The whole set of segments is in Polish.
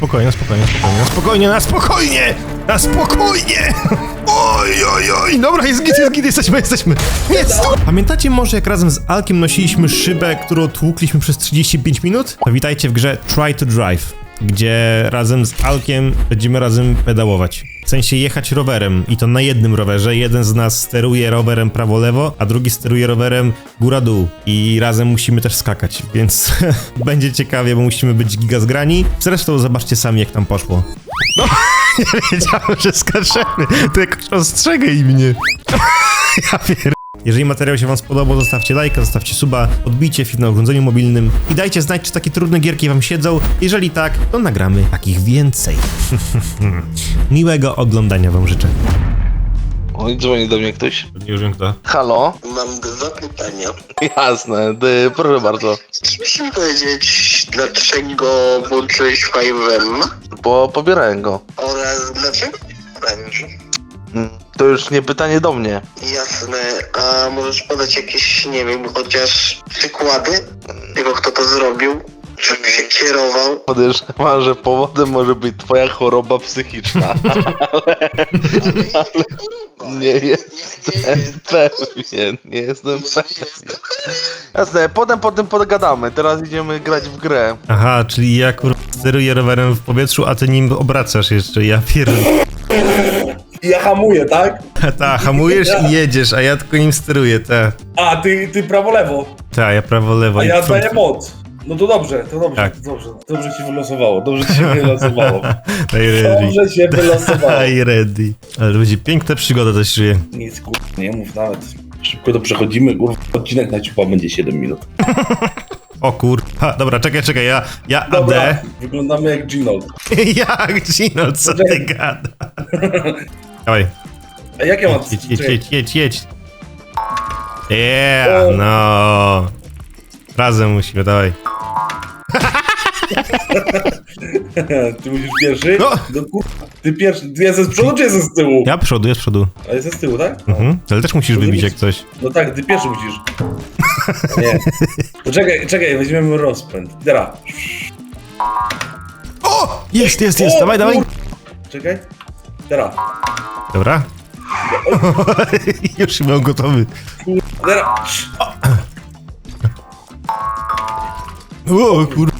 spokojnie, na spokojnie, na spokojnie, na spokojnie, na spokojnie, na spokojnie! Oj, oj, oj, dobra, jest git, jest git, jesteśmy, jesteśmy. Jest! Pamiętacie może, jak razem z Alkiem nosiliśmy szybę, którą tłukliśmy przez 35 minut? To witajcie w grze Try to Drive, gdzie razem z Alkiem będziemy razem pedałować. W sensie jechać rowerem i to na jednym rowerze. Jeden z nas steruje rowerem prawo-lewo, a drugi steruje rowerem góra-dół. I razem musimy też skakać, więc będzie ciekawie, bo musimy być giga zgrani. Zresztą zobaczcie sami, jak tam poszło. No, nie wiedziałem, że skaczemy. To jakoś ostrzegaj mnie. ja pier... Jeżeli materiał się wam spodobał, zostawcie lajka, zostawcie suba, odbijcie film na urządzeniu mobilnym i dajcie znać, czy takie trudne gierki wam siedzą. Jeżeli tak, to nagramy takich więcej. Miłego oglądania wam życzę. Oj, dzwoni do mnie ktoś. Nie wiem kto. Halo? Mam dwa pytania. Jasne, ty, proszę bardzo. Czy mi powiedzieć, dlaczego włączyłeś 5M Bo pobierałem go. oraz dlaczego będzie? Mm, To już nie pytanie do mnie. Jasne, a możesz podać jakieś, nie wiem, chociaż przykłady tego, kto to zrobił? Czym się kierował? Podejrzewam, że powodem może być twoja choroba psychiczna. Nie jestem pewien, nie jestem pewien. Jasne, potem po tym pogadamy. Teraz idziemy grać w grę. Aha, czyli ja kur... steruję rowerem w powietrzu, a ty nim obracasz jeszcze. Ja pier... Ja hamuję, tak? Ta, hamujesz i jedziesz, a ja tylko nim steruję, ta. A, ty, ty prawo-lewo, Ta, ja prawo-lewo. a i ja daję moc. No to dobrze, to dobrze, Tak. to dobrze. Dobrze ci wylosowało, dobrze ci się wylosowało. Daj ready. Dobrze się wylosowało. Daj ready. Ale będzie piękna przygoda też czuję. Nic kur... nie mów nawet. Szybko to przechodzimy, kur... odcinek na ciupa będzie 7 minut. O kur... Ha, dobra, czekaj, czekaj, ja, ja Dobra, AD. wyglądamy jak Gino. Jak Gino, co ty gada? Dawaj, A jak ja mam... jedź, jedź, czekaj, jedź, jedź, jedź. Yeah, O. no. Razem musimy, dawaj. Ty musisz pierwszy? No. No. Ty pierwszy, ty jesteś z przodu czy jesteś z tyłu? Ja przodu, ja z przodu. A jesteś z tyłu, tak? No. Mhm. Ale też musisz To wybić jak coś. No tak, ty pierwszy musisz. Nie. To czekaj, czekaj, weźmiemy rozpęd. Teraz. O! Jest, jest, jest, O, dawaj, dawaj. kur- Czekaj. Teraz. Dobra. Już mam gotowy. Teraz. O, kur...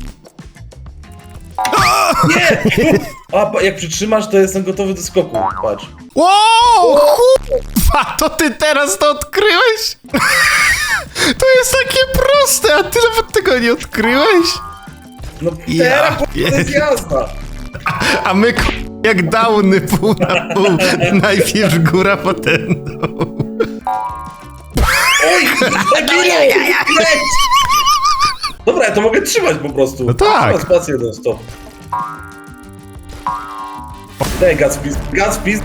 Nie! A pa- jak przytrzymasz, to jestem gotowy do skoku. Patrz. Wow! Kurwa, to ty teraz to odkryłeś? To jest takie proste, a ty nawet tego nie odkryłeś? No Ja teraz to jest jazda. A my jak downy pół na pół. Najpierw góra, potem dół. Oj! Leć! Dobra, ja to mogę trzymać po prostu. No tak. Trzymam spację jeden stop. Daj, Gatsby. Gatsby.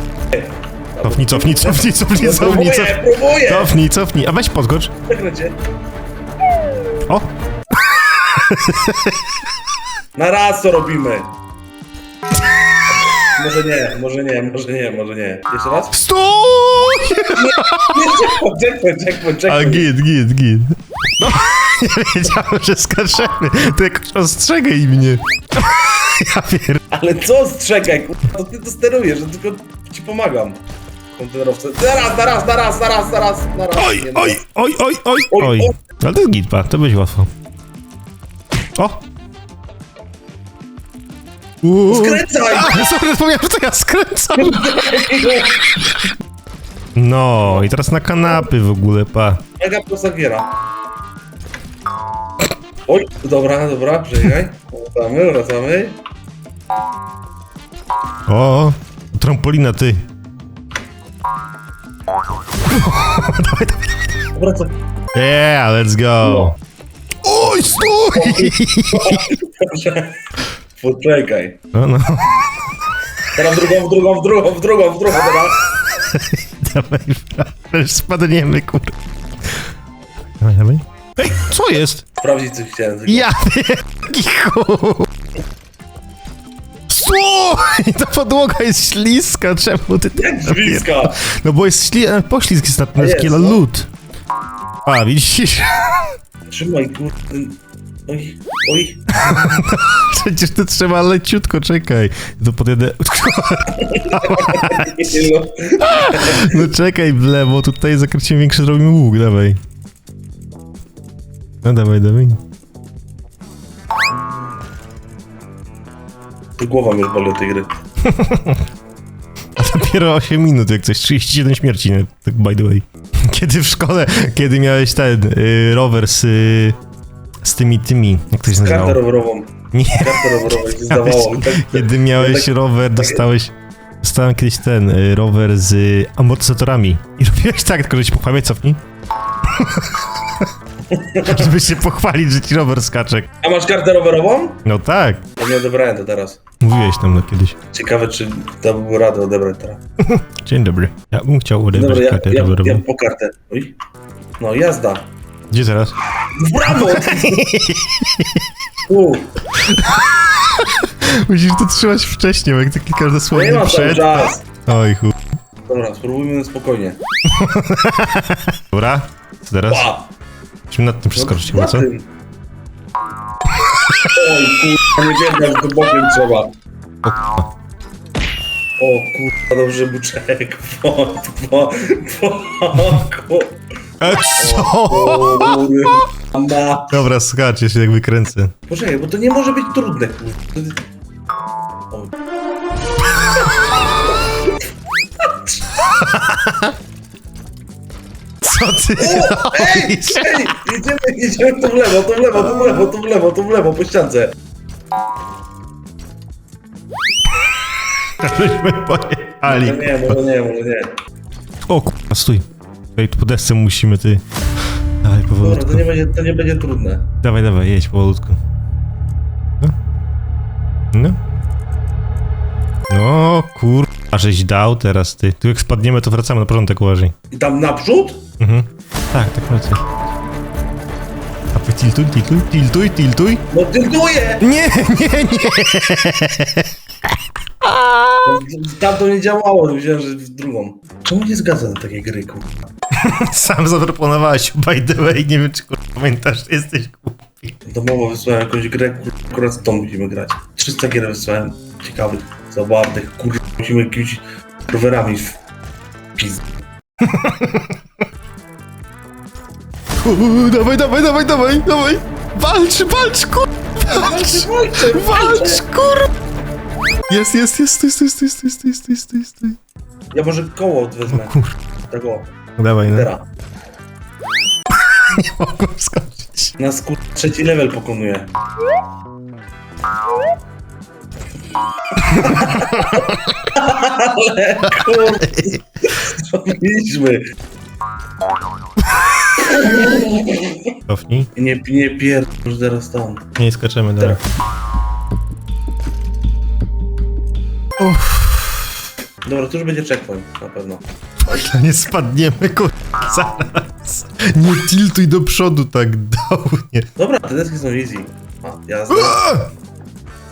Cofnij, cofnij, cofnij, cofnij, cofnij, próbuję, cofnij. próbuję! Cofnij, cofnij. A weź podskocz. Zakręcie. O! Na raz to robimy. Może nie, może nie, może nie, może nie. Jeszcze raz? Stój! Nie, checkpoint, checkpoint, checkpoint, A git, git, git. No, nie wiedziałem, że skaczemy. To jakoś ostrzegaj mnie. Ja pier... Ale co strzegaj, kurwa, to ty to sterujesz, ja tylko ci pomagam. Kontenerowce. Zaraz, zaraz, zaraz, zaraz, zaraz, zaraz. Oj, Nie, no. oj, oj, oj, oj, Oj, oj. oj. Ale to jest gitpa, to będzie łatwo. O! Uuu. Skręcaj! A, sorry, zapomniałem, że to ja skręcam. No, i teraz na kanapy w ogóle, pa. Mega prosta giera. Oj, dobra, dobra, czekaj. Wracamy, wracamy. O, trampolina, ty. Wracam. Yeah, let's go. No. Oj, stój! Dobrze. Poczekaj. No, no, Teraz w drugą, w drugą, w drugą, w drugą, w drugą, teraz. dawaj, już spadniemy, kur... Dawaj, dawaj. Ej, co jest? Sprawdzić, co chciałem. tylko. Ja chuj. Stój! Ta podłoga jest śliska, czemu ty Jak bliska. No bo jest śli... e, poślizg jest na jest, jest no. lód. A, widzisz? Trzymaj, kurde. Oj, oj. Przecież to trzeba leciutko, czekaj. To podjedę... No. No czekaj w lewo, tutaj zakręcimy większy, zrobimy łuk, dawaj. No dawaj, dawaj. Tu głowa mnie boli od tej gry. Dopiero 8 minut, jak coś, 37 śmierci, nie? tak by the way. Kiedy w szkole, kiedy miałeś ten y, rower z, y, z tymi, tymi, jak to się Kartę nazywało? rowerową. Nie, Kartę rowerową ci zdawało. Tak, kiedy miałeś tak- rower, dostałeś, dostałem kiedyś ten y, rower z y, amortyzatorami i robiłeś tak, tylko że ci pochwalić, cofnij. Żeby się pochwalić, że ci rower skacze. A masz kartę rowerową? No tak, Ja nie odebrałem to teraz. mówiłeś tam no kiedyś. Ciekawe, czy dałby radę odebrać teraz. Dzień dobry. Ja bym chciał odebrać Dobra, ja, kartę ja, rowerową. ja po kartę. Oj. No, jazda. Gdzie teraz? Brawo! U, Musisz to trzymać wcześniej, bo jak taki każde nie słowo ma cały przed... czas. Oj chuj. Dobra, spróbujmy na spokojnie. Dobra, co teraz? Pa! Musimy nad tym przeskoczyć chyba, co? tym. Oj, kurwa, nie wiem, jak to bokiem trzeba. O kurwa, dobrze, buczek. Po, po, po, po. E, co? Kurwa. Dobra, ja się tak wykręcę. Poczekaj, bo to nie może być trudne, kurwa. O. Co ty Ej, robisz? ej, jedziemy, jedziemy tu w lewo, tu w lewo, tu w lewo, tu w lewo, tu w lewo, po ściance. Żeśmy pojechali. Może nie, może nie, może nie. O kurwa, stój. Ej, tu po desce musimy, ty. Dawaj, Dobra, powolutku. to nie będzie, to nie będzie trudne. Dawaj, dawaj, jedź powolutku. No. No. No, kurwa, żeś dał teraz, ty. Tu jak spadniemy, to wracamy na porządek uważaj. I tam naprzód? Mhm. Tak, tak raczej. A ty tiltuj, tiltuj, tiltuj, tiltuj. No tyltuję! Nie, nie, nie. Tam to nie działało, myślałem, że w drugą. Czemu nie zgadza na takie gry, kurwa? Sam zaproponowałeś, by the way, nie wiem czy pamiętasz, jesteś głupi. Domowo wysłałem jakąś grę, kurwa, akurat z tą musimy grać. 300 gier wysłałem, ciekawych, zabawnych, kurwa, musimy jakimiś rowerami w pizd... Uuu, dawaj, dawaj, dawaj, dawaj, dawaj. Walcz, walcz, kurwa, walcz, walcz, kurwa. Jest, jest, jest, stój, stój, stój, stój, stój, stój, stój, stój. Ja może koło wezmę, Kurwa, tak o, dawaj, no. teraz. Nie mogłem skoczyć. Nas kur... trzeci level pokonuje. Ale kurde, zrobiliśmy. Cofnij. Nie, nie pierdol teraz tam. Nie skaczemy, dawaj. Dobra, to już będzie checkpoint, na pewno. To nie spadniemy, kurwa, zaraz. Nie tiltuj do przodu tak, dałnie. Dobra, te deski są easy. A, jazda.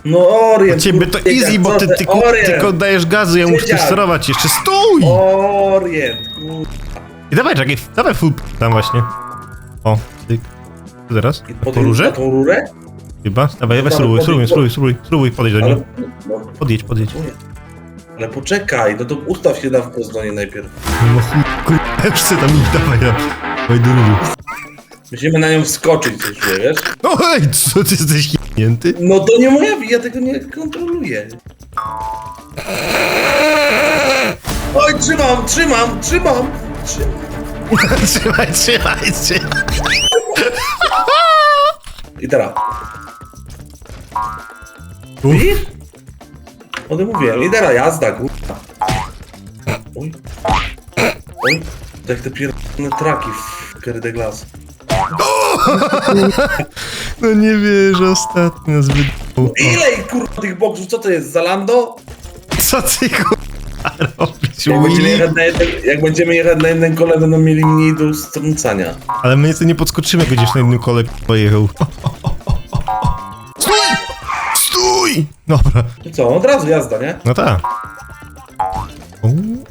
No Orient, Ciebie to kurde, easy, bo co ty ty, tylko, Orient, tylko dajesz gazu, ja muszę sterować jeszcze. Stój! Orient, kurde. I dawaj, czekaj, dawaj full tam właśnie. O, ty. Tu Zaraz? I Po tym- rurze? Na tą rurę? Chyba? Dawaj, dawaj, Dobra, spróbuj, podjedź, spróbuj, spróbuj, spróbuj, podejść do Ale, niej. no, Podjedź, podjedź. Ale poczekaj, no to ustaw się na do niej najpierw. No chuj, kurwa, już tam iść, dawaj, rury. Musimy na nią wskoczyć coś, wiesz? No hej, co ty jesteś jebnięty? No to nie moja wina, ja tego nie kontroluję. Oj, trzymam, trzymam, trzymam, trzymam. trzymaj, trzymaj, trzymaj. I teraz. Uff. Widzisz? O tym mówiłem. I teraz jazda, kurwa. Oj. Oj. To jak te pierdolone traki w Kerry Glass. No nie wierzę, ostatnio zbyt... Ile kurwa tych boksów, co to jest, Zalando? Co ty kurwa robisz? Jak będziemy, Willy? jechać na jeden, jak będziemy jechać na jednym kole, będą mieli mniej do strącania. Ale my nie podskoczymy, jak będziesz na jednym kole pojechał. Dobra. I co, od razu jazda, nie? No tak.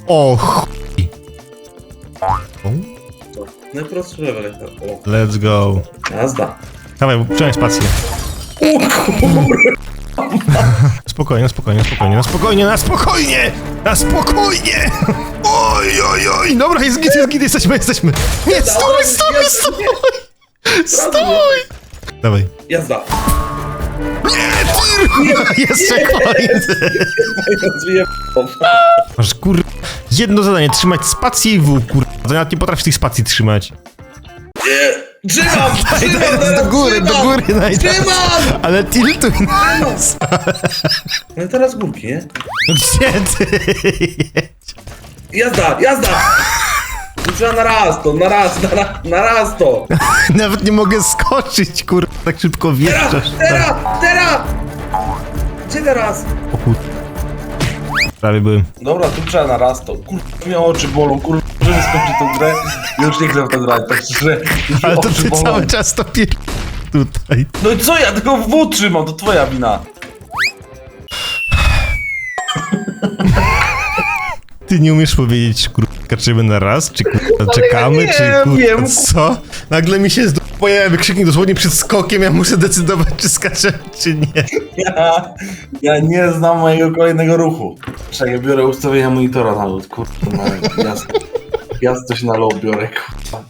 O. O, Najprostszy level. O, Let's go. jazda. Dawaj, trzymaj spację. Spokojnie, spokojnie, spokojnie, na spokojnie, na spokojnie! Na spokojnie! Oj, oj, oj! Dobra, jest git, jest git, jesteśmy, jesteśmy! Nie, stój, stój, stój! Stój! Dawaj. Jazda. Nie, tir! Jest checkpoint! Masz kur... Jedno zadanie, trzymać spację i W, kur... To nawet nie potrafisz tych spacji trzymać. Nie. Trzymam! Trzymam! Do góry, do trzymam! góry najpierw. Trzymam! Ale tiltuj nas! No i teraz górki, nie? Gdzie ty? Jazda, jazda! Tu Trzeba na raz to, na raz, na na raz to! Nawet nie mogę skoczyć, kur... Tak szybko Teraz, wjeżdżasz. teraz, teraz! Gdzie teraz? O kur... Prawie byłem. Dobra, tu trzeba na raz to. Kurwa, mnie oczy bolą, kurwa, żeby skończyć tą grę. Ja już nie chcę w to grać, tak szczerze. Już Ale to oczy ty bolą. cały czas to pier... Tutaj. No i co ja tylko w W trzymam, to twoja wina. Ty nie umiesz powiedzieć, kur... Kaczymy na raz, czy kur... czekamy, nie czy kur... wiem. Co? Nagle mi się zd... pojawia wykrzyknik dosłownie przed skokiem, ja muszę decydować, czy skaczę, czy nie. Ja, ja nie znam mojego kolejnego ruchu. Czekaj, biorę ustawienia monitora na lód, kurwa, no, jasne. Ja coś na low biorę, kurwa.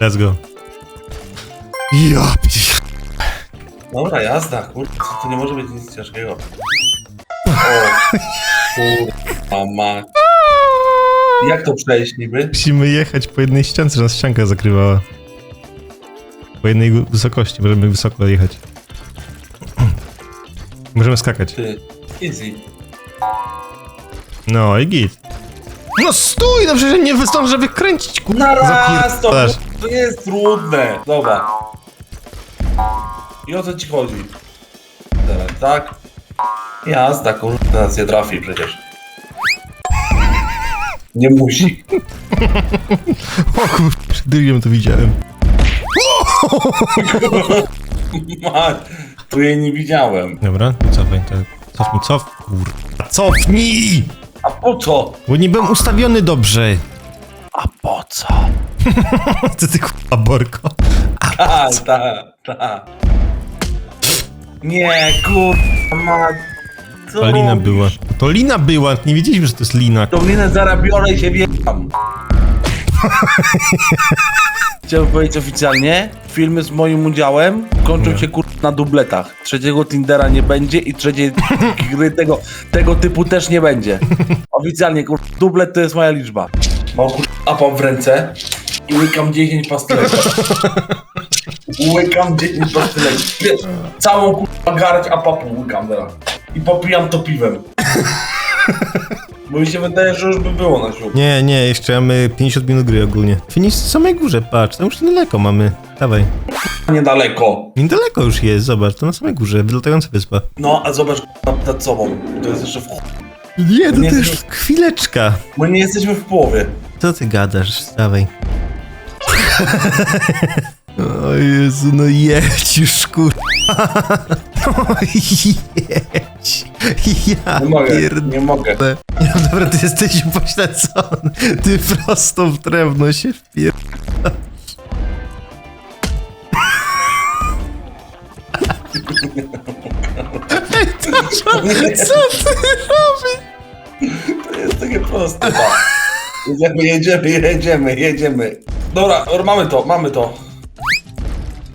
Let's go. Ja. Dobra, jazda, kurwa, to nie może być nic ciężkiego. O, ma. Jak to przejść niby? Musimy jechać po jednej ściance, że nas ścianka zakrywała. Po jednej gó- wysokości, możemy wysoko jechać. Możemy skakać. Ty, easy. No i git. No stój, no przecież nie zdążę wykręcić, kur... Na raz to, Zapierdalasz. to jest trudne. Dobra. I o co ci chodzi? Teraz, tak? Jazda, kurwa, nas nie trafi przecież. Nie musi. O kur... Przed to widziałem. Ma, tu jej nie widziałem. Dobra, cofaj, to... Cofnij, cof... Kur... Cofnij! A po co? Bo nie byłem ustawiony dobrze. A po co? Co ty kurwa, Borko? Tak, tak, tak. Nie, kurwa, ma... Co To lina robisz? była. To lina była, nie wiedzieliśmy, że to jest lina. Tą linę zaraz biorę i się wiekam. Chciałbym powiedzieć oficjalnie, filmy z moim udziałem kończą się kur... na dubletach. Trzeciego Tindera nie będzie i trzeciej gry tego, tego typu też nie będzie. Oficjalnie, kur... dublet to jest moja liczba. Mam kur... apam w ręce i łykam 10 pastylek. Łykam 10 pastylek. Wiesz, Całą kurwa garść apapu łykam teraz. I popijam to piwem. Bo mi się wydaje, że już by było na siłę. Nie, nie, jeszcze mamy 50 minut gry ogólnie. Finish w samej górze, patrz, tam już niedaleko mamy. Dawaj. Niedaleko. Niedaleko już jest, zobacz, to na samej górze, wylatująca wyspa. No, a zobacz nad, nad sobą. To jest jeszcze w ch... Nie, to Nie też jest- chwileczka. My nie jesteśmy w połowie. Co ty gadasz? Dawaj. O Jezu, no jedź już, kur... Jedź. Ja Nie mogę, pierd... nie mogę. Nie, no dobra, ty jesteś pośledzony. Ty prosto w drewno się wpier... Ej, to, co ty robisz? To jest takie proste. ba. Jedziemy, jedziemy, jedziemy, jedziemy. Dobra, dobra, mamy to, mamy to.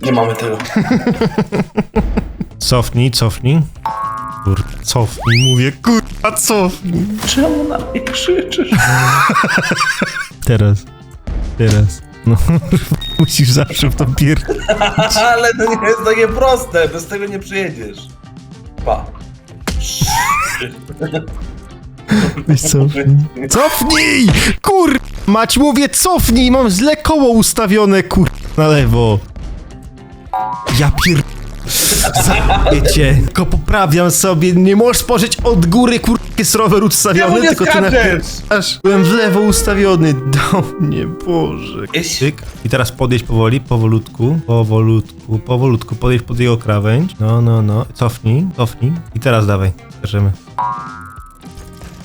Nie mamy tego. Cofnij, cofnij. Kur... Cofnij, mówię, kurwa, cofnij. Czemu na mnie krzyczysz? Teraz. Teraz. No, musisz zawsze w to pier... Ale to nie jest takie proste, bez tego nie przyjedziesz. Pa. Weź cofnij. Cofnij! Kur... Mać, mówię, cofnij! Mam źle koło ustawione, kur... Na lewo. Ja pier... Wiecie, tylko poprawiam sobie, nie możesz spojrzeć od góry, kur... Jest rower ustawiony, Czemu nie tylko ty skaczesz? napierdasz. Byłem w lewo ustawiony, do mnie, Boże. Tyk. I teraz podjedź powoli, powolutku, powolutku, powolutku, podjedź pod jego krawędź. No, no, no. Cofnij, cofnij. I teraz dawaj, bierzemy.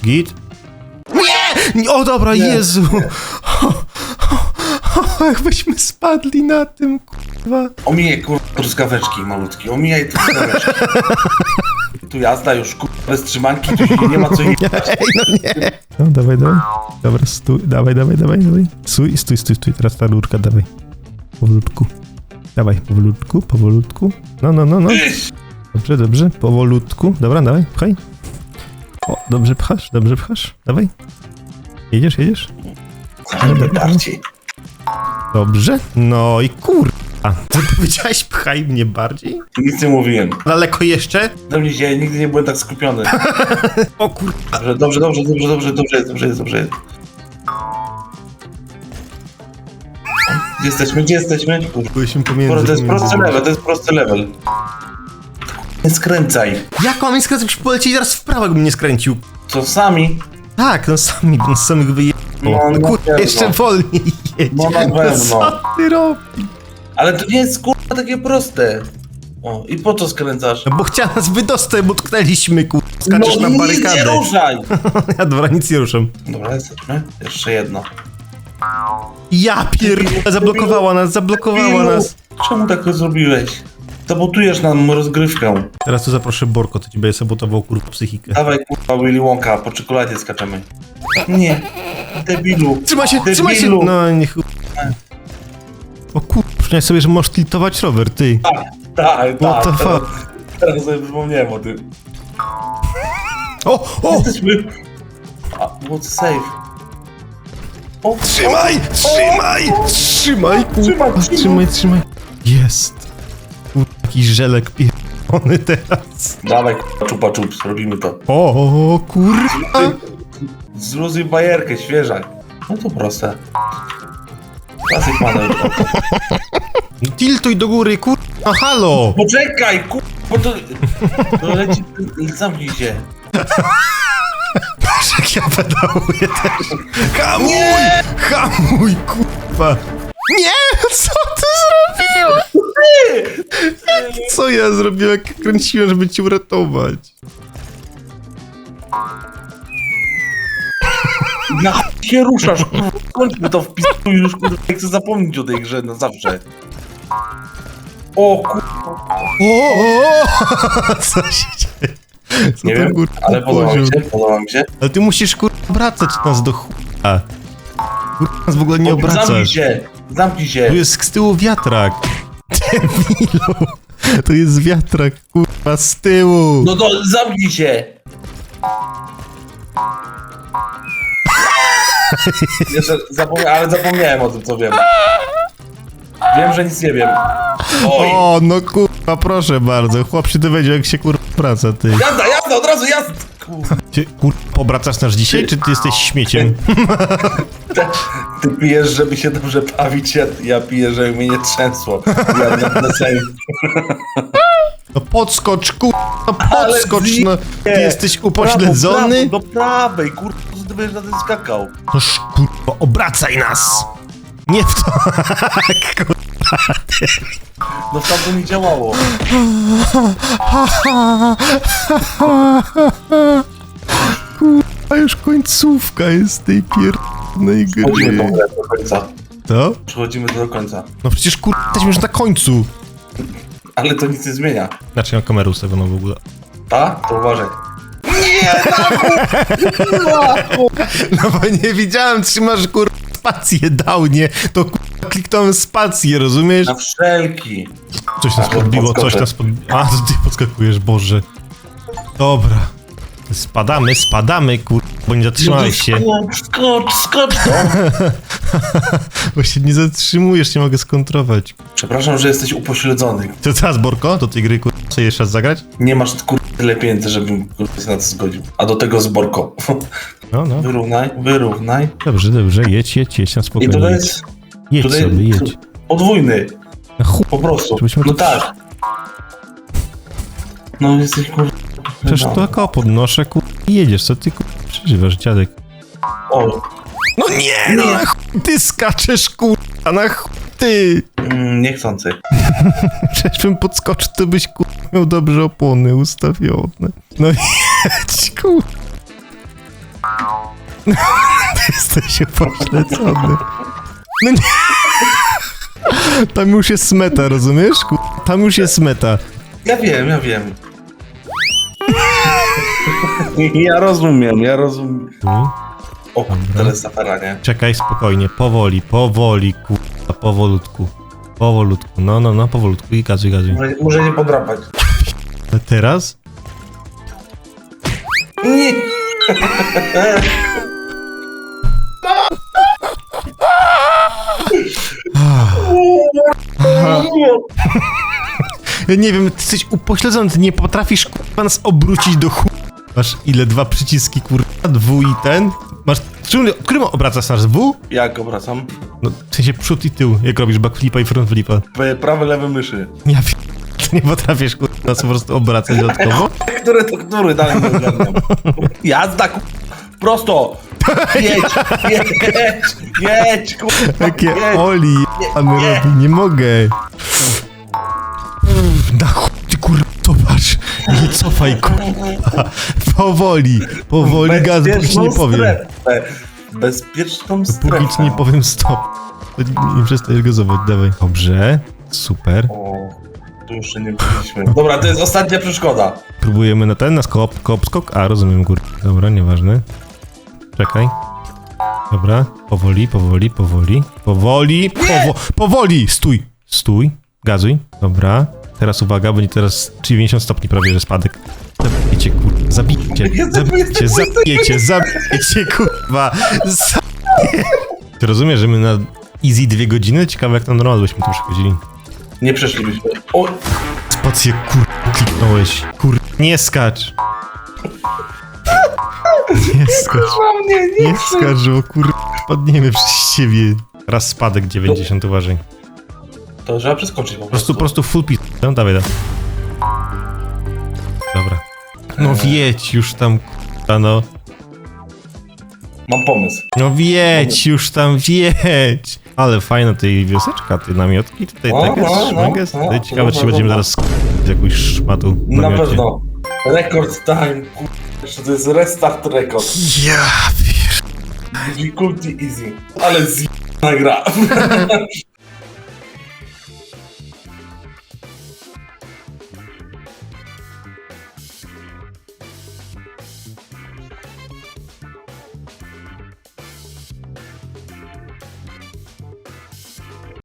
Git. Nie! O dobra, Jezu! jakbyśmy spadli na tym, kurwa. Omijaj kurwa truskaweczki malutki, omijaj truskaweczki. Tu jazda już kurwa bez trzymanki, tu nie ma co jej... Ej, no nie. No, dawaj, dawaj. Dobra, stój, dawaj, dawaj, dawaj, dawaj. Stój, stój, stój, stój, teraz ta rurka, dawaj. Powolutku. Dawaj, powolutku, powolutku. No, no, no, no. Dobrze, dobrze, powolutku. Dobra, dawaj, pchaj. O, dobrze pchasz, dobrze pchasz. Dawaj. Jedziesz, jedziesz? Bardziej. Dobrze. No i kurwa. Ty powiedziałeś pchaj mnie bardziej? Nic nie mówiłem. Daleko jeszcze? Do mnie się nigdy nie byłem tak skupiony. O kurwa. Dobrze, dobrze, dobrze, dobrze, dobrze, dobrze jest, dobrze jest, dobrze jest. Gdzie jesteśmy, gdzie jesteśmy? Byliśmy pomiędzy. to jest prosty level, to jest prosty level. Nie skręcaj. Jak mam nie skręcać? Już polecieli zaraz w prawo, jakbym nie skręcił. Co sami? Tak, no sami, no samych wyjechało. No, No, kurwa, jeszcze wolniej jedź. No, na pewno. Co ty robisz? Ale to nie jest kurwa takie proste. O, i po co skręcasz? No bo chciała nas wydostać, bo tknęliśmy, kurwa. Skaczesz na nic nie barykadę. ruszaj! Ja dobra, nic nie ruszam. Dobra, jesteśmy. Jeszcze jedno. Ja pierdolę, zablokowała nas, zablokowała nas. Czemu tak to zrobiłeś? Sabotujesz nam rozgrywkę. Teraz tu zaproszę Borko, to ci będzie sabotował, kurwa, psychikę. Dawaj kurwa Willy Wonka, po czekoladzie skaczemy. Nie, debilu. Trzymaj się, Debilu. trzymaj się! No, niech... O kurwa, przypomniałeś sobie, że możesz tiltować rower, ty. Tak, tak, What the tak. fuck? Teraz, teraz sobie przypomniałem o tym. O, o! Jesteśmy... A, what's safe? O, Trzymaj, trzymaj, trzymaj, kurwa, Trzymaj, trzymaj. trzymaj, trzymaj. Jest. Kurwa, Jaki żelek pierdolony teraz. Dawaj kurwa, czupa czups, robimy to. O, kurwa. Zluzuj bajerkę, świeżak. No to proste. Klasyk manewr. Tiltuj do góry, kurwa, no halo. Poczekaj, kurwa, bo to... To leci... Zamknij się. Jak ja pedałuję też. Hamuj, hamuj, kurwa. Nie, co ty zrobiłeś? Co ja zrobiłem, jak kręciłem, żeby cię uratować? Na chuj się ruszasz, kurwa. Kończmy to wpisuj już, kurwa, nie chcę zapomnieć o tej grze na zawsze. O kurwa, O, o, o, co się dzieje? Co nie to, wiem, kurwa, ale podoba mi poziom? się, podoba mi się. Ale ty musisz kurwa obracać nas do chuja. Kurwa nas w ogóle nie Zamknij obracasz. się, zamknij się. Tu jest z tyłu wiatrak. Debilu. To jest wiatrak, kurwa, z tyłu. No to zamknij się. Jeszcze zapomniałem, ale zapomniałem o tym, co wiem. Wiem, że nic nie wiem. Oj, O, no kurwa, proszę bardzo. Chłop się dowiedział, jak się kurwa praca, ty. jazda, jazda, od razu jazda. Kurwa. Ty, kurwa, obracasz nas dzisiaj, czy ty jesteś śmieciem? Ty, pijesz, żeby się dobrze bawić, ja, ja piję, żeby mnie nie trzęsło. Ja na, na serio. No podskocz, kurwa, no podskocz, no. Ty zje- jesteś upośledzony? Do prawej, kurwa, co ty będziesz na tym skakał? Noż, kurwa, obracaj nas. Nie w to. Tak, kurwa. No tam to nie działało. A już końcówka jest tej pierdolnej Przechodzimy tą gry. grę do końca. To? Przechodzimy do końca. No przecież kurwa, jesteśmy już na końcu. Ale to nic nie zmienia. Znaczy, ja mam kamerę ustawioną w ogóle. Ta? To uważaj. No bo nie widziałem, trzymasz kurwa spację downie, to kurwa kliknąłem spację, rozumiesz? Na wszelki. Coś nas to podbiło, coś nas podbiło. A, to ty podskakujesz, Boże. Dobra. Spadamy, spadamy, kurwa, bo nie zatrzymałeś się. Skocz, skocz, skocz. No. Bo się nie zatrzymujesz, nie mogę skontrować. Przepraszam, że jesteś upośledzony. To teraz, Borko, do tej gry, kurwa, chcesz jeszcze raz zagrać? Nie masz kur... tyle pieniędzy, żebym kurwa, się na to zgodził. A do tego zborko. No, no. Wyrównaj, wyrównaj. Dobrze, dobrze, jedź, jedź, jedź na I spokojnie. to jedź. jest jedź tutaj sobie, jedź. podwójny. Chuj, Po prostu. No to- tak. No jesteś kur... przecież no. to oko podnoszę, kurwa, i jedziesz, co ty, kurwa, przeżywasz, dziadek. O, No nie, no na chuj ty skaczesz, kurwa, na chuj ty. mm, niechcący. Przecież bym podskoczył, to byś, kurwa, miał dobrze opony ustawione. No jedź, kurwa. Ty jesteś upośledzony. No nie. Tam już jest meta, rozumiesz? Tam już jest meta. Ja wiem, ja wiem. Ja rozumiem, ja rozumiem. Mhm. O, teraz zafera, nie? Czekaj spokojnie, powoli, powoli, kurwa, powolutku. Powolutku, no, no, no, powolutku i gazuj, gazuj. Może, może nie podrapać. A teraz? Nie! Ja nie wiem, ty jesteś upośledzony, ty nie potrafisz kurwa nas obrócić do chu... Masz ile? Dwa przyciski kurwa? W i ten? Masz... Którym, którym obracasz nasz W? Jak obracam? No, w sensie przód i tył, jak robisz backflipa i front flipa. P- Prawy, lewy myszy. Ja wiem, ty nie potrafisz kurwa nas po prostu obracać dodatkowo. Który to który? Dalej nie ogarniam. Jazda, ku... Prosto! Jedź, jedź, jedź, ku... Takie jedź. Oli, nie. robi, nie mogę. Na chuj ty kurwa, zobacz. Nie cofaj kurwa. Powoli, powoli gaz, póki ci nie powiem. strefę. Bezpieczną Póki strefę. ci nie powiem stop. To nie, przestajesz gazować, dawaj. Dobrze, super. O, tu nie byliśmy. Dobra, to jest ostatnia przeszkoda. Próbujemy na ten, na skop, kop, skok. A, rozumiem, gór. Dobra, nieważne. Czekaj. Dobra, powoli, powoli, powoli. Powoli, powo powoli! Stój, stój, gazuj. Dobra, teraz uwaga, będzie teraz 90 stopni prawie, że spadek. Zabijcie, kurwa, zabijcie, zabijcie, zabijcie, zabijcie, kurwa, zabijcie. Ty rozumiesz, że my na easy dwie godziny? Ciekawe jak na normal byśmy tu przychodzili. Nie przeszlibyśmy. O, Spację, kur... kliknąłeś. Kur... Nie skacz. Nie skacz. mam nie, nie. Nie skacz, bo kur... Padniemy przez ciebie. Raz spadek 90, uważaj. To trzeba przeskoczyć po prostu, prostu. po prostu full pit. No, dawaj, dawaj. Dobra. No wiedź już tam, kurwa, no. Mam pomysł. No wiedź już tam, wiedź. Ale fajna tej wioseczka, te namiotki tutaj, No, tak jest, no, no, jest. no, no, Ciekawe, czy no, się będziemy no. zaraz z jakąś szmatą w Na namiocie. pewno. Rekord time, kur... Jeszcze to jest restart rekord. Ja wiesz. Difficulty easy. Ale z gra.